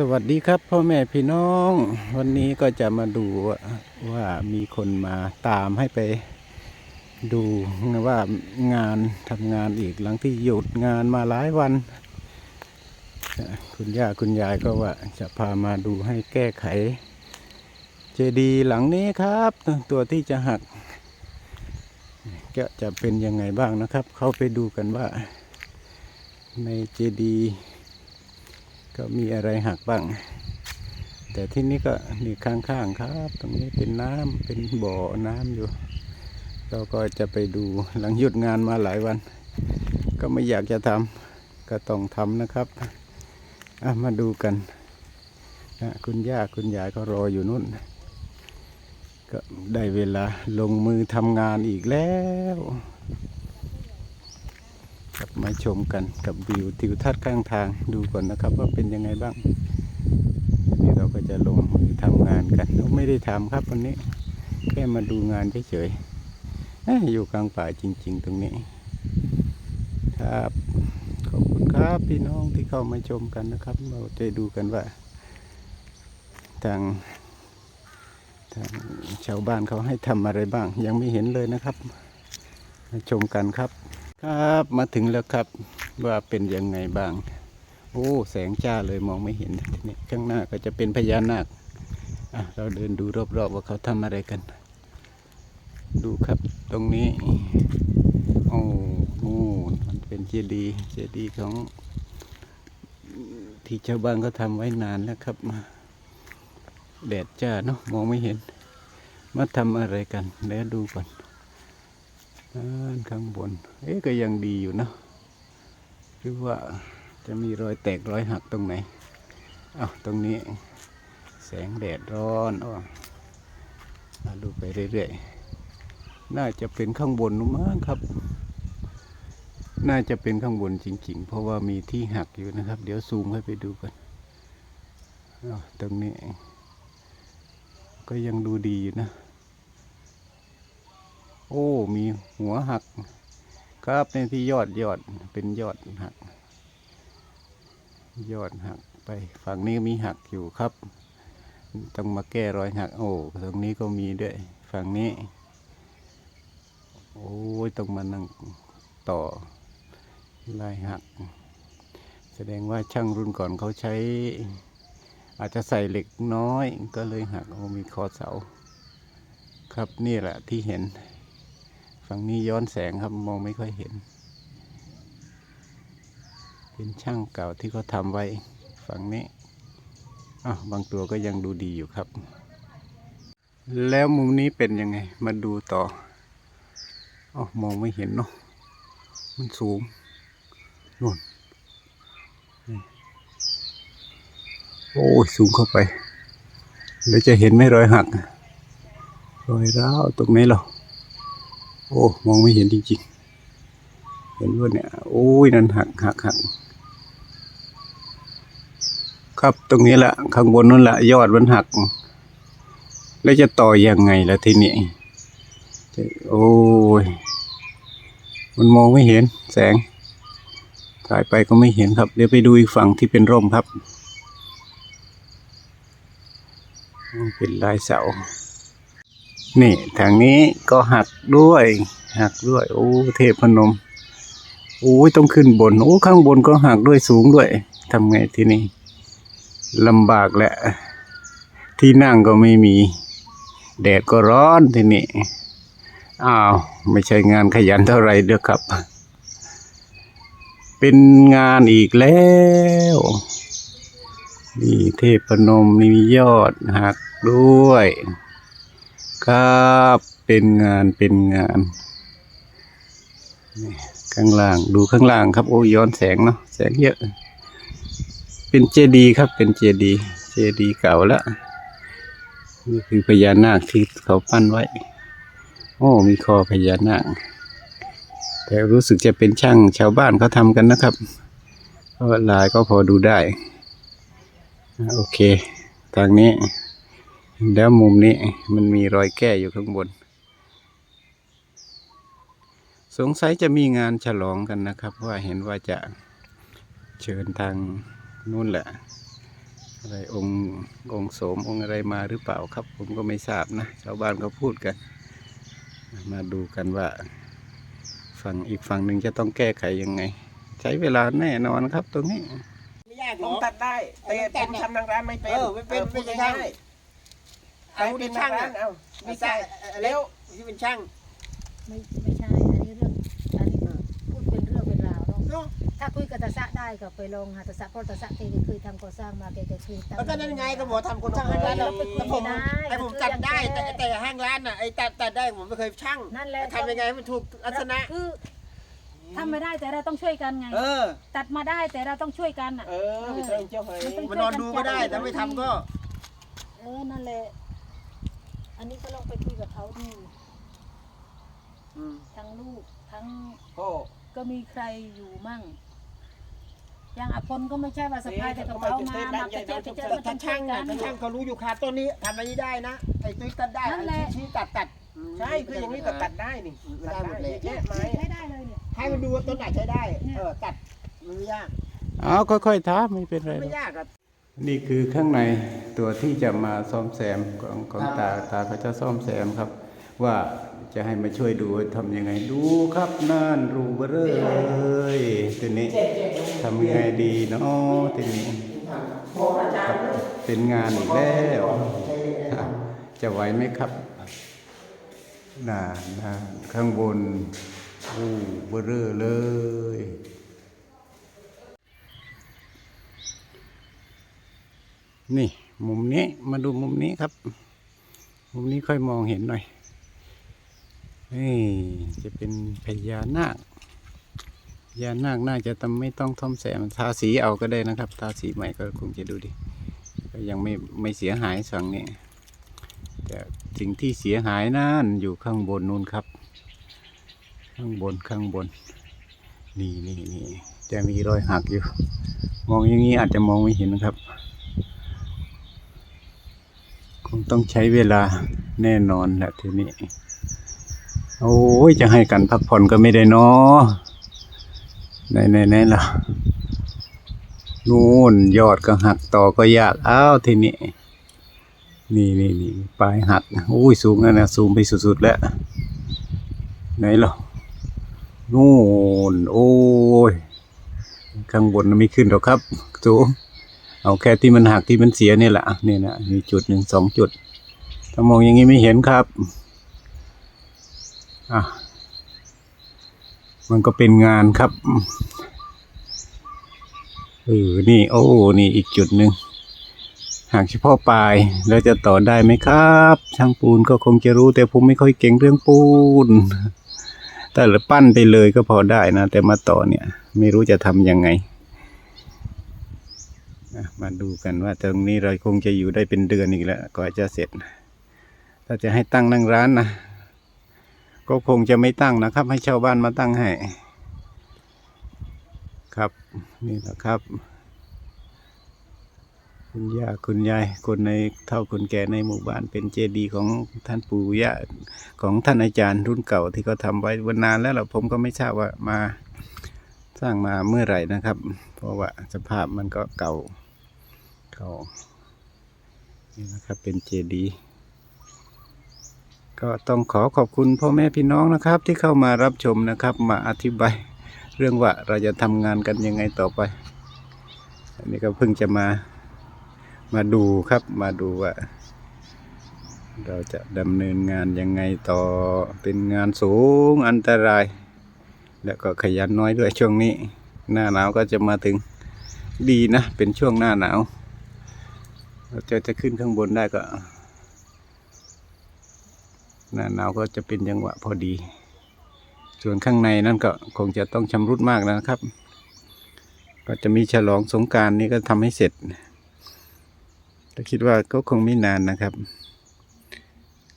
สวัสดีครับพ่อแม่พี่น้อง วันนี้ก็จะมาดูว่ามีคนมาตามให้ไปดูว่างานทำงานอีกหลังที่หยุดงานมาหลายวัน คุณย่าคุณยายก็ว่าจะพามาดูให้แก้ไข เจดีหลังนี้ครับ ตัวที่จะหักก็จะเป็นยังไงบ้างนะครับ เข้าไปดูกันว่าในเจดีย์ ก็มีอะไรหักบ้าง แต่ที่นี่ก็นี่ข้างๆครับ ตรงนี้เป็นน้ำเป็นบ่อน้ำอยู่ เราก็จะไปดูหลังหยุดงานมาหลายวัน ก็ไม่อยากจะทำก็ต้องทำนะครับมาดูกันนะคุณย่าคุณยายก็รออยู่นู่น ก็ได้เวลาลงมือทำงานอีกแล้ว ครับมาชมกันกับวิวทิวทัศน์ข้างทางดูก่อนนะครับ ว่าเป็นยังไงบ้างนี่เราก็จะลงมือทำงานกันไม่ได้ทำครับวันนี้ แค่มาดูงานเฉยๆอยอยู่กลางป่าจริง ๆ ตรงนี้ ครับขอบคุณครับพี่น้องที่เข้ามาชมกันนะครับ เราจะดูกันว่า ทางทางชาวบ้านเขาให้ทำอะไรบ้าง ยังไม่เห็นเลยนะครับมาชมกันครับ ครับมาถึงแล้วครับว่าเป็นยังไงบ้าง โอ้ แสงจ้าเลยมองไม่เห็นทีนี้ข้างหน้าก็จะเป็นพญานาคเราเดินดูรอบๆว่าเขาทำอะไรกัน ดูครับตรงนี้ โอ้โหมันเป็นเจดีย์เจดีย์ของ ที่ชาวบ้านเขาทำไว้นานแล้วครับมาแดดจ้าเนาะมองไม่เห็น มาทำอะไรกันแล้วดูก่อน ข้างบน เอ๊ะก็ยังดีอยู่นะหรือว่าจะมีรอยแตกรอยหักตรงไหนอ้าวตรงนี้ แสงแดดร้อนอ้อดูไปเรื่อยๆ น่าจะเป็นข้างบนนู้มั้งครับ น่าจะเป็นข้างบนจริง ๆ เพราะว่ามีที่หักอยู่นะครับ เดี๋ยวซูมให้ไปดูกันอ้าวตรงนี้ ก็ยังดูดีอยู่นะ โอ้ มีหัวหัก ครับในที่ยอดยอดเป็นยอดหัก ยอดหักไปฝั่งนี้มีหักอยู่ครับ ต้องมาแก้รอยหัก โอ้ตรงนี้ก็มีด้วย ฝั่งนี้ โอ้ยต้องมานั่งต่อลายหัก แสดงว่าช่างรุ่นก่อนเขาใช้ อาจจะใส่เหล็กน้อยก็เลยหักโอ้มีคอเสา ครับนี่แหละที่เห็น ฝั่งนี้ย้อนแสงครับมองไม่ค่อยเห็น เป็นช่างเก่าที่เขาทำไว้ฝั่งนี้อะบางตัวก็ยังดูดีอยู่ครับ แล้วมุมนี้เป็นยังไง มาดูต่ออ๋อมองไม่เห็นเนาะมันสูงนู่นโอ้ยสูงเข้าไปแล้วจะเห็นไหมรอยหัก รอยร้าวตรงนี้หรอ โอ้มองไม่เห็นจริงๆ เห็นว่าเนี่ยโอ้ยนั่นหักหักหักครับตรงนี้แหละข้างบนนั่นแหละยอดมันหัก แล้วจะต่อยังไงล่ะทีนี้โอ้ยมันมองไม่เห็นแสง ถ่ายไปก็ไม่เห็นครับ เดี๋ยวไปดูอีกฝั่งที่เป็นร่มครับ เป็นลายเสา นี่ทางนี้ก็หักด้วย หักด้วย โอ้เทพพนมโอ้ยต้องขึ้นบน โอ้ข้างบนก็หักด้วยสูงด้วยทำไงที่นี้ลำบากแหละ ที่นั่งก็ไม่มี แดดก็ร้อนทีนี้อ้าว ไม่ใช่งานขยันเท่าไรเด้อครับ เป็นงานอีกแล้ว นี่เทพนมมียอดหักด้วย ครับเป็นงานเป็นงานข้างล่างดูข้างล่างครับ โอ้ย้อนแสงเนาะแสงเยอะ เป็นเจดีย์ครับ เป็นเจดีย์เจดีย์เก่าละนี่คือพญานาคที่เขาปั้นไว้ โอ้มีคอพญานาคแต่รู้สึกจะเป็นช่างชาวบ้านเขาทำกันนะครับเพราะลายก็พอดูได้ โอเค ทางนี้ แล้วมุมนี้มันมีรอยแก้อยู่ข้างบน สงสัยจะมีงานฉลองกันนะครับ ว่าเห็นว่าจะเชิญทางนู่นแหละอะไรองค์องค์โสมองค์อะไรมาหรือเปล่าครับ ผมก็ไม่ทราบนะชาวบ้านเขาพูดกัน มาดูกันว่า ฝั่งอีกฝั่งหนึ่งจะต้องแก้ไขยังไง ใช้เวลาแน่นอนครับตรงนี้ไม่ยากหผรมอกตัดได้แต่แต่ผผมมทำนางร้านไม่เป็นเออไม่เป็นพูดไม่ใช่ง่ายๆ ใครเป็นช่างอะเอาไม่ไม่ใช่ใช่แล้วที่เป็นช่าง ไม่ไม่ใช่ อันนี้เรื่อง อันนี้พูดเป็นเรื่องเป็นราวเนาะเนาะถ้าคุยกับตาสะได้ก็ไปลองหาตาสะเพราะตาสะแกก็เคยทำก่อสร้างมาแกก็เคยตั้งแล้วก็นั่นไงก็บอกทำคนช่างห้างร้านเราแต่ผมไอ้ผมตัดได้ แต่แต่ห้างร้านน่ะไอ้ตัดตัดได้ผมไม่เคยช่างนั่นแหละทำยังไงให้มันถูกลักษณะคือทำไม่ได้แต่เราต้องช่วยกันไงเออตัดมาได้แต่เราต้องช่วยกันอะเออไม่ต้องเจ้าเฮ้ยมันต้องมันนอนดูก็ได้แต่ไม่ทำก็ เออนั่นแหละ อันนี้ก็ลองไปคุยกับเขาดูอืมทั้งลูกทั้งก็ก็มีใครอยู่มั่งอย่างอภพลก็ไม่ใช่ว่าสะพายแต่กระเป๋ามามาไปเจอไปเจอมันต้ถ้าองช่ช่าวงยกัน่ะนถ้าช่างเขารู้อยู่ขาต้นนี้ทำอันนี้ได้นะไอ้ตุ้ยตัดได้นั่นแหละไอ้ชี้ตัดตัด ใช่คืออย่างนี้ก็ตัดได้นี่ได้หมดเลยเนี่ยไม้ใช้ได้เลยเนี่ย ให้มันดูว่าต้นไหนใช้ได้เออตัดมันไม่ยาก เอาค่อยๆท้าไม่เป็นไรหรไม่อกยากอะ นี่คือข้างในตัวที่จะมาซ่อมแซมของของตาตาเขาจะซ่อมแซมครับ ว่าจะให้มาช่วยดูว่าทำยังไงดูครับนั่นรูเบอร์เลยทีนี้ทำยังไงดีเนาะทีนี้ครับเป็นงานอีกแล้วครับจะไหวไหมครับน่าน่าข้างบนอู้เบอร์เลย นี่มุมนี้มาดูมุมนี้ครับ มุมนี้ค่อยมองเห็นหน่อยนี่จะเป็นพญานาคพญานาคน่าจะทำไม่ต้องท่อมแซมทาสีเอาก็ได้นะครับ ทาสีใหม่ก็คงจะดูดีก็ยังไม่ไม่เสียหายสั่งนี้แต่สิ่งที่เสียหายนั่นอยู่ข้างบนนู่นครับ ข้างบนข้างบน นี่นี่นี่จะมีรอยหักอยู่ มองอย่างนี้อาจจะมองไม่เห็นนะครับ คงต้องใช้เวลาแน่นอนแหละทีนี้ โอ้ยจะให้กันพักผ่อนก็ไม่ได้เนาะไหนไหนไหนล่ะนู่นยอดก็หักต่อก็ยากอ้าวทีนี้ นี่นี่นี่ปลายหักโอ้ยสูงแล้วนะสูงไปสุดๆแล้วไหนล่ะนู่นโอ้ยข้างบนไม่ขึ้นหรอกครับสูง เอาแค่ที่มันหักที่มันเสียนี่แหละนี่นะมีจุดหนึ่งสองจุด ถ้ามองอย่างนี้ไม่เห็นครับอะมันก็เป็นงานครับเออนี่ โอ้ นี่อีกจุดหนึ่งหากเฉพาะปลายแล้วจะต่อได้ไหมครับ ช่างปูนก็คงจะรู้แต่ผมไม่ค่อยเก่งเรื่องปูน แต่ละปั้นไปเลยก็พอได้นะ แต่มาต่อเนี่ย ไม่รู้จะทำยังไง มาดูกันว่าตรงนี้เราคงจะอยู่ได้เป็นเดือนอีกแล้วกว่าจะเสร็จ ถ้าจะให้ตั้งนั่งร้านนะ ก็คงจะไม่ตั้งนะครับ ให้ชาวบ้านมาตั้งให้ ครับนี่แหละครับ คุณย่าคุณยายคนในเท่าคนแก่ในหมู่บ้านเป็นเจดีย์ของท่านปู่ย่าของท่านอาจารย์รุ่นเก่าที่เขาทำไว้วันนานแล้วล่ะผมก็ไม่ทราบว่ามาสร้างมาเมื่อไหร่นะครับ เพราะว่าสภาพมันก็เก่า เขานี่นะครับเป็นเจดีย์ก็ต้องขอขอบคุณพ่อแม่พี่น้องนะครับที่เข้ามารับชมนะครับ มาอธิบายเรื่องว่าเราจะทำงานกันยังไงต่อไป อันนี้ก็เพิ่งจะมามาดูครับมาดูว่า เราจะดำเนินงานยังไงต่อเป็นงานสูงอันตราย แล้วก็ขยันน้อยด้วยช่วงนี้ หน้าหนาวก็จะมาถึงดีนะ เป็นช่วงหน้าหนาว เราจะจะขึ้นข้างบนได้ก็หน้าหนาวก็จะเป็นจังหวะพอดี ส่วนข้างในนั่นก็คงจะต้องชำรุดมากนะครับ ก็จะมีฉลองสงการนี้ก็ทำให้เสร็จแต่คิดว่าก็คงไม่นานนะครับ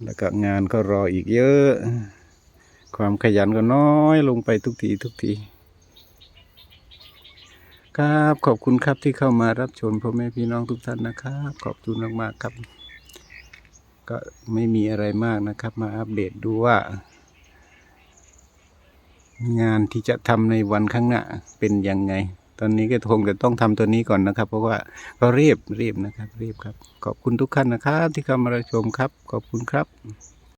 แล้วก็งานก็รออีกเยอะ ความขยันก็น้อยลงไปทุกทีทุกที ครับขอบคุณครับที่เข้ามารับชมพ่อแม่พี่น้องทุกท่านนะครับ ขอบคุณมากๆครับ ก็ไม่มีอะไรมากนะครับ มาอัปเดตดูว่า งานที่จะทำในวันข้างหน้าเป็นยังไง ตอนนี้ก็คงจะต้องทำตัวนี้ก่อนนะครับ เพราะว่าก็รีบรีบนะครับ รีบครับ ขอบคุณทุกท่านนะครับ ที่เข้ามารับชมครับ ขอบคุณครับ